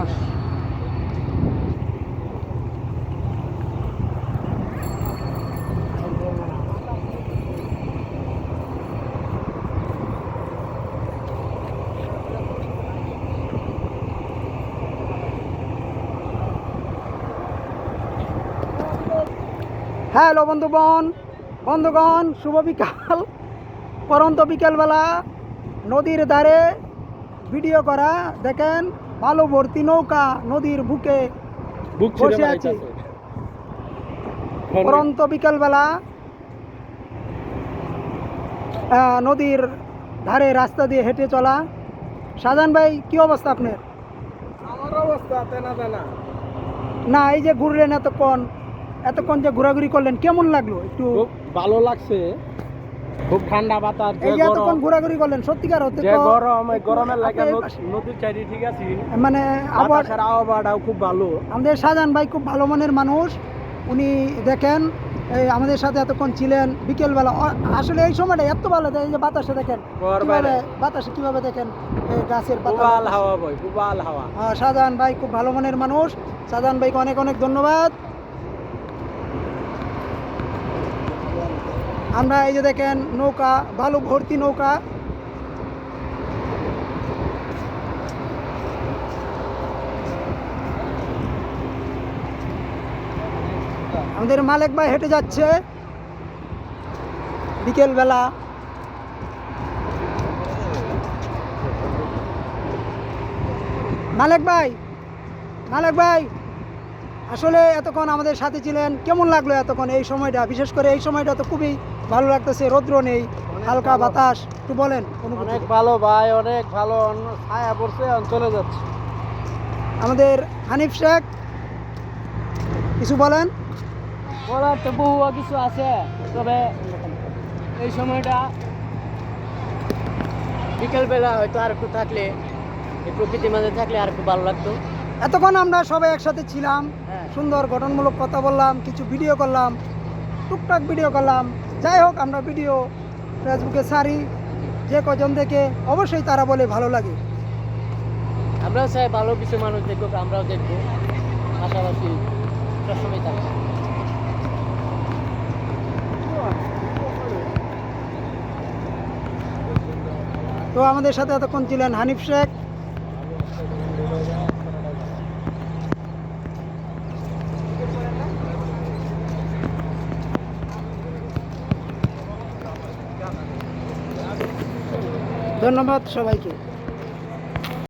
ঘাস হ্যালো বন্ধুবন বন্ধুগণ শুভ বিকাল। পরন্ত বিকেলবেলা নদীর ধারে ভিডিও করা দেখেন বালু ভর্তি নৌকা নদীর বুকে বসে আছি। পরন্ত বিকেলবেলা নদীর ধারে রাস্তা দিয়ে হেঁটে চলা। শাহজাহান ভাই কি অবস্থা আপনার? আমার অবস্থা তেনা তেনা। না এই যে ঘুরলেন এতক্ষণ এতক্ষণ যে ঘোরাঘুরি করলেন কেমন লাগল একটু? ভালো লাগছে। খুব ঠান্ডা বাতাস এই যে এতক্ষণ ঘোরাঘুরি করলেন? সত্যিকার হতে যে গরম এই গরমের লাগে নদীর চাইডে ঠিক আছে। মানে আবার আবহাওয়াটাও খুব ভালো। আমাদের শাহজাহান ভাই খুব ভালো মনের মানুষ। উনি দেখেন এই আমাদের সাথে এতক্ষণ ছিলেন বিকেলবেলা। আসলে এই সময়টা এত ভালো এই যে বাতাসে দেখেন কীভাবে বাতাসে কীভাবে দেখেন এই গাছের হাওয়া কুবাল হাওয়া। আহ, শাহজাহান ভাই খুব ভালো মনের মানুষ। শাহজাহান ভাইকে অনেক অনেক ধন্যবাদ। আমরা এই যে দেখেন নৌকা, বালু ভর্তি নৌকা। আমাদের মালিক ভাই হেঁটে যাচ্ছে। বিকেলবেলা। মালিক ভাই মালিক ভাই। আসলে এতক্ষণ আমাদের সাথে ছিলেন কেমন লাগল এতক্ষণ এই সময়টা? বিশেষ করে এই সময়টা তো খুবই ভালো লাগতেছে রৌদ্র নেই হালকা বাতাস একটু বলেন অনেক ভালো ভাই অনেক ভালো অন্য ছায়া পড়ছে চলে যাচ্ছে। আমাদের হানিফ শেখ কিছু বলেন? বলার তো বহু কিছু আছে তবে এই সময়টা বিকেলবেলা হয়তো আর একটু থাকলে এই প্রকৃতির মাঝে থাকলে আর একটু ভালো লাগতো। এতক্ষণ আমরা সবাই একসাথে ছিলাম হ্যাঁ। সুন্দর গঠনমূলক কথা বললাম কিছু ভিডিও করলাম টুকটাক ভিডিও করলাম। যাই হোক আমরা ভিডিও ফেসবুকে ছাড়ি যে কজন দেখে অবশ্যই তারা বলে ভালো লাগে। আমরাও চাই ভালো কিছু মানুষ দেখুক আমরাও দেখব। পাশাপাশি সবসময় থাকব তো আমাদের সাথে এতক্ষণ ছিলেন হানিফ শেখ। ধন্যবাদ সবাইকে।